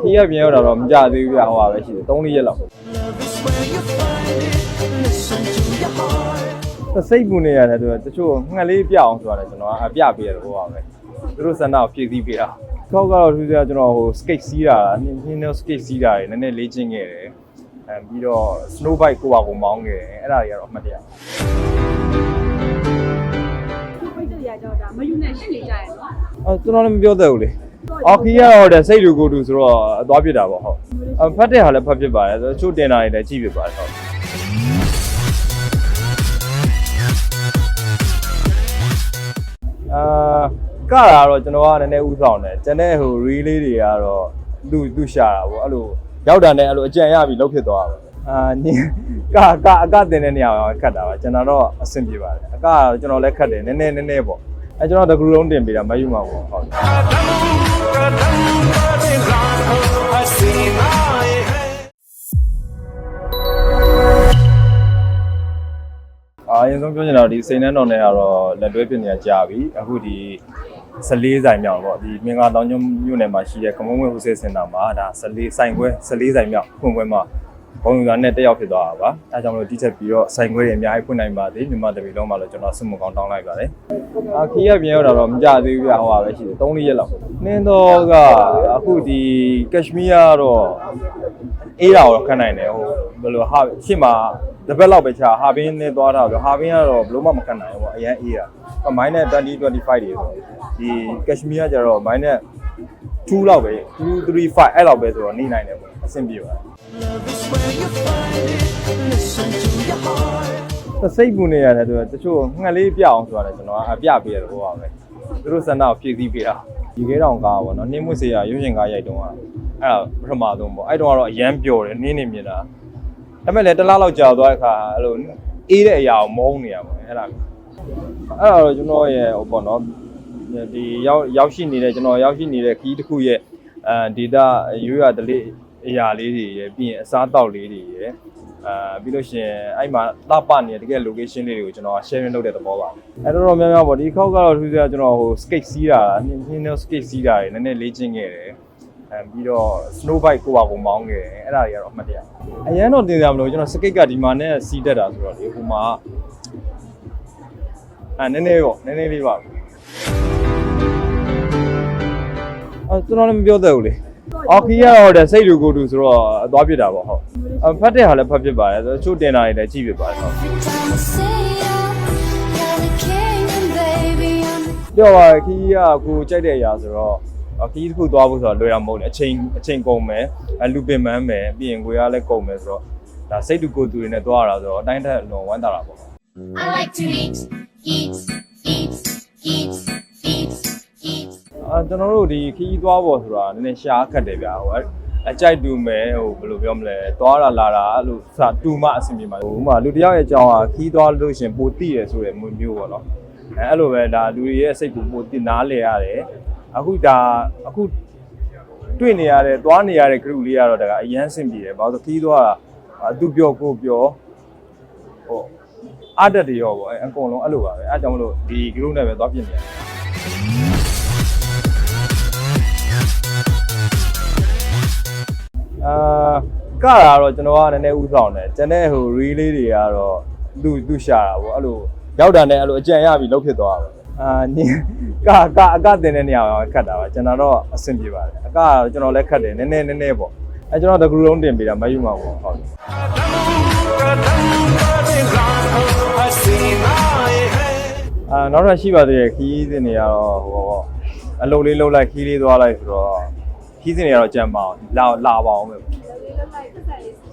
ခီးရပြင်ရောက်တာတော့မကြသေးဘူးပြဟိုပါပဲရှိတယ်3ရက်လောက်စိတ်ပူနေရတယ်သူကတချို့ငှက်လေးပြအောင်ဆိုတာလည်းကျွန်တော်အပြပေးရတယ်ဟိုပါပဲသူတို့စန္ဒကိုဖြည့်ဆည်းပေးတာခေါက်ကတော့သူကကျွန်တော်ဟို skate စီးတာနင်းနင်း skate စီးတာတွေနည်းနည်းလေ့ကျင့်ခဲ့တယ်အဲပြီးတော့ snow bike ကိုပါကိုမောင်းခဲ့တယ်အဲ့ဒါတွေကတော့အမှတ်တရဖိတ်တူရကြောဒါမယူနဲ့ရှင်းနေကြရနော်အဲကျွန်တော်လည်းမပြောတတ်ဘူးလေ အော်ခီးကတော့တဲ့စိတ်လူကိုယ်တူဆိုတော့အသွားပြစ်တာပေါ့ဟုတ်အဖတ်တဲ့ဟာလည်းဖတ်ပြစ်ပါတယ်တချို့တင်တာတွေလည်းကြည့်ပြစ်ပါတယ်ဟုတ်အာကတာတော့ကျွန်တော်ကနည်းနည်းဥဆောင်တယ်ကျန်တဲ့ဟို reel လေးတွေကတော့သူ့သူ့ရှာတာပေါ့အဲ့လိုရောက်တာနဲ့အဲ့လိုအကြံရပြီးလှုပ်ဖြစ်သွားတာပေါ့အာညကကအကတင်တဲ့နေရာမှာခတ်တာပါကျွန်တော်တော့အဆင်ပြေပါတယ်အကကတော့ကျွန်တော်လည်းခတ်တယ်နည်းနည်းနည်းနည်းပေါ့အဲကျွန်တော်တကူလုံးတင်ပေးတာမယူမှာပေါ့ဟုတ် အာအရင်ဆုံးပြောချင်တာဒီစိန်နှန်းတော်နဲ့ကတော့လက်တွဲဖြစ်နေတာကြာပြီအခုဒီ14ဆိုင်မြောက်ပေါ့ဒီမင်္ဂလာတောင်ကျွန်းမြို့နယ်မှာရှိတဲ့ကမုံဝဲဟိုဆေးစင်တာမှာဒါ14ဆိုင်ခွဲ14ဆိုင်မြောက်ဖွင့်ပွဲမှာ ဘုံယူတာနဲ့တက်ရောက်ဖြစ်သွားတာပါအဲကြောင့်မလို့ဒီချက်ပြီးတော့ဆိုင်ခွဲတွေအများကြီးဖွင့်နိုင်ပါသေးမြန်မာတပီလုံးမှာလို့ကျွန်တော်ဆုမကောင်းတောင်းလိုက်ပါတယ်အာခီးရပြင်ရောက်တာတော့မကြသေးဘူးပြဟိုပါပဲရှိတယ်3ရက်လောက်နင်းတော့ကအခုဒီကက်ရှမီးယားကတော့အေးတာတော့ခံနိုင်တယ်ဟိုဘယ်လိုဟာရှစ်မှာတစ်ပတ်လောက်ပဲချာဟာဘင်းနဲ့သွားတာဆိုဟာဘင်းကတော့ဘယ်လိုမှမခံနိုင်ဘူးပေါ့အရင်အေးတာမိုင်းနဲ့20 25တွေဆိုဒီကက်ရှမီးယားကျတော့မိုင်းနဲ့2လောက်ပဲ2 3 5အဲ့လောက်ပဲဆိုတော့နေနိုင်တယ်ပေါ့ အဆင်ပြေပါတယ်စိတ်ပူနေရတယ်သူကတချို့ငှက်လေးပြအောင်ဆိုတာလည်းကျွန်တော်အပြပေးရတယ်ဟိုပါပဲသူတို့စန္ဒကိုဖြည့်ဆည်းပေးတာဒီခဲတောင်ကားပေါ့နော်နှင်းမွေ့စေရရုပ်ရှင်ကားရိုက်တုန်းကအဲ့ဒါပထမဆုံးပေါ့အဲ့တုန်းကတော့အရန်ပျော်တယ်နင်းနေမြင်တာဒါပေမဲ့လည်းတစ်လားလောက်ကြာသွားတဲ့အခါအဲ့လိုအေးတဲ့အရာကိုမုန်းနေရပါဘူးအဲ့ဒါမျိုးအဲ့ဒါတော့ကျွန်တော်ရဲ့ဟိုပေါ့နော်ဒီရောက်ရောက်ရှိနေတဲ့ကျွန်တော်ရောက်ရှိနေတဲ့ခီးတစ်ခုရဲ့အဲဒေတာရိုးရတလေး အရာလေးတွေရယ်ပြီးရင်အစားအသောက်လေးတွေရယ်အာပြီးလို့ရှိရင်အဲ့မှာလှပနေတဲ့တကယ် location လေးတွေကိုကျွန်တော် sharing လုပ်တဲ့သဘောပါအဲ့တော့များများပေါ့ဒီခေါက်ကတော့သူကကျွန်တော်ဟို skate စီးတာနင်းနင်း skate စီးတာတွေနည်းနည်းလေ့ကျင့်ခဲ့တယ်အဲပြီးတော့ snow bike ကိုပါကိုမောင်းခဲ့တယ်အဲ့ဒါတွေကတော့အမှတ်တရအရန်တော့တင်ကြမလို့ကျွန်တော် skate ကဒီမှာနဲ့စီးတတ်တာဆိုတော့လေဟိုမှာအဲနည်းနည်းပေါ့နည်းနည်းလေးပါအဲကျွန်တော်လည်းမပြောတတ်ဘူးလေ အော်ခီးကတော့တဲ့စိတ်လူကိုယ်တူဆိုတော့အသွားပြစ်တာပေါ့ဟုတ်အဖတ်တဲ့ဟာလည်းဖတ်ပြစ်ပါတယ်တချို့တင်တာတွေလည်းကြည့်ပြပါတယ်ဟုတ် Time to say you're the king and baby I'm ပြောပါခီးကကိုကြိုက်တဲ့အရာဆိုတော့ခီးတစ်ခုသွားဖို့ဆိုတော့လွယ်ရမဟုတ်ဘူးအချိန်အချိန်ကုန်မယ်အလူပင်ပန်းမယ်ပြီးရင်ကိုရလည်းကုန်မယ်ဆိုတော့ဒါစိတ်တူကိုယ်တူတွေနဲ့သွားရတာဆိုတော့အတိုင်းထက်အလွန်ဝမ်းသာတာပေါ့ I like to eat, eat, eat, eat, eat, eat. အာ ကျွန်တော်တို့ဒီခီးသွားဖို့ဆိုတာနည်းနည်းရှားခတ်တယ်ဗျာဟိုအကြိုက်တူမယ်ဟိုဘယ်လိုပြောမလဲသွားတာလာတာအဲ့လိုစာတူမအဆင်ပြေမှာဟိုဥမာလူတစ်ယောက်ရဲ့အကြောင်းကခီးသွားလို့ရှရင်ပိုတိရဆိုတဲ့မျိုးပေါ့နော်အဲအဲ့လိုပဲဒါလူတွေရဲ့စိတ်ကိုပိုတိနားလဲရတယ်အခုဒါအခုတွေ့နေရတဲ့သွားနေရတဲ့ group လေးကတော့ဒါကအရန်ဆင်ပြေတယ်ဘာလို့လဲဆိုခီးသွားတာအသူပြောကိုပြောဟိုအတက်တွေရောပေါ့အဲအကုန်လုံးအဲ့လိုပါပဲအဲအကြောင်းမလို့ဒီ group နဲ့ပဲသွားပြင်နေရတယ် အာကတာတော့ကျွန်တော်ကနည်းနည်းဥဆောင်တယ်ကျန်တဲ့ဟို reel လေးတွေကတော့သူ့သူ့ရှာတာပေါ့အဲ့လိုရောက်တာနဲ့အဲ့လိုအကြံရပြီးလှုပ်ဖြစ်သွားတာပေါ့အာညကကအကတင်တဲ့နေရာမှာခတ်တာပါကျွန်တော်တော့အဆင်ပြေပါတယ်အကကတော့ကျွန်တော်လည်းခတ်တယ်နည်းနည်းနည်းနည်းပေါ့အဲကျွန်တော်တကူလုံးတင်ပေးတာမယူမှာပေါ့ဟုတ်အာနောက်ထပ်ရှိပါသေးတယ်ခီးစင်တွေကတော့ဟိုပေါ့အလုပ်လေးလုပ်လိုက်ခီးလေးသွားလိုက်ဆိုတော့ခီးစင်တွေကတော့ကြံပါအောင်လာလာပါအောင်ပဲ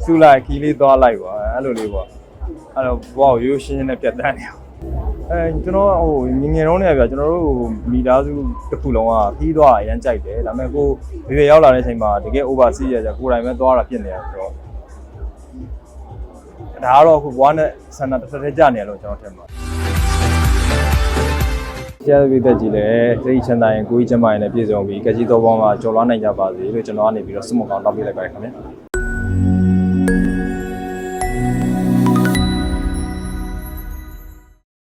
စူလိုက်ခီးလေးသွားလိုက်ပေါ့အဲ့လိုလေးပေါ့အဲ့တော့ဘောရိုးရှင်းရှင်းနဲ့ပြတ်တန်းနေအောင်အဲကျွန်တော်ဟိုငငယ်တော့နေပြကျွန်တော်တို့မိသားစုတစ်ခုလုံးကခီးသွားအရန်ကြိုက်တယ်ဒါပေမဲ့ကိုဘေဘေရောက်လာတဲ့အချိန်မှာတကယ် overseas ရကြကိုယ်တိုင်ပဲသွားတာဖြစ်နေတယ်ဆိုတော့ဒါကတော့အခုဘွားနဲ့ဆန္ဒတစ်ထက်ကြနေရလို့ကျွန်တော်ထင်ပါတယ်ကျဲပြီးသက်ကြည့်လေစိတ်ချမ်းသာရင်ကိုယ်ကြီးချမ်းသာရင်လည်းပြည့်စုံပြီးကကြီးတော်ဘောမှာကြော်လွှားနိုင်ကြပါစေလို့ကျွန်တော်ကနေပြီးတော့ဆုမကောင်းတောင်းပေးလိုက်ပါတယ်ခင်ဗျာ